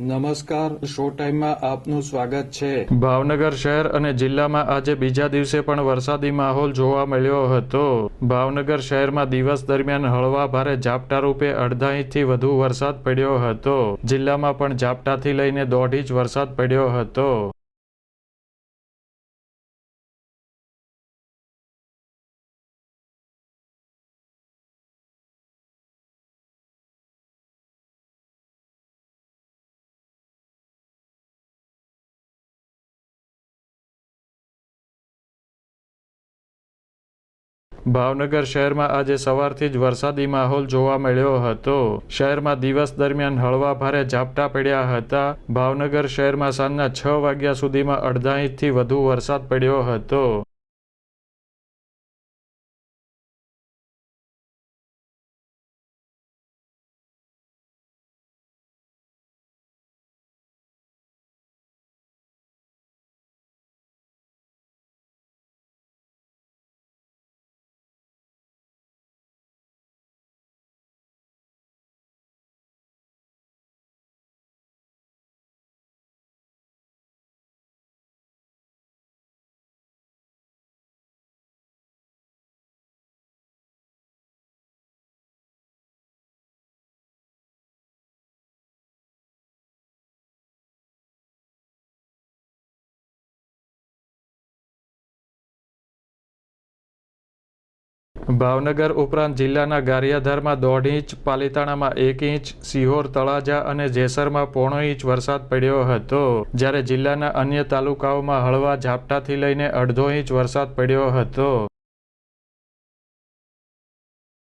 નમસ્કાર, શો ટાઈમમાં આપનું સ્વાગત છે. ભાવનગર શહેર અને જિલ્લામાં આજે બીજા દિવસે પણ વરસાદી માહોલ જોવા મળ્યો હતો. ભાવનગર શહેરમાં દિવસ દરમિયાન હળવા ભારે ઝાપટા રૂપે અડધા ઇંચથી વધુ વરસાદ પડ્યો હતો. જિલ્લામાં પણ ઝાપટાથી લઈને દોઢ ઇંચ વરસાદ પડ્યો હતો. ભાવનગર શહેરમાં આજે સવારથી જ વરસાદી માહોલ જોવા મળ્યો હતો. શહેરમાં દિવસ દરમિયાન હળવા ભારે ઝાપટા પડ્યા હતા. ભાવનગર શહેરમાં સાંજના છ વાગ્યા સુધીમાં અડધા ઇંચથી વધુ વરસાદ પડ્યો હતો. ભાવનગર ઉપરાંત જિલ્લાના ગારિયાધારમાં દોઢ ઇંચ, પાલિતાણામાં એક ઇંચ, સિહોર, તળાજા અને જેસરમાં પોણો ઇંચ વરસાદ પડ્યો હતો. જ્યારે જિલ્લાના અન્ય તાલુકાઓમાં હળવા ઝાપટાથી લઈને અડધો ઇંચ વરસાદ પડ્યો હતો.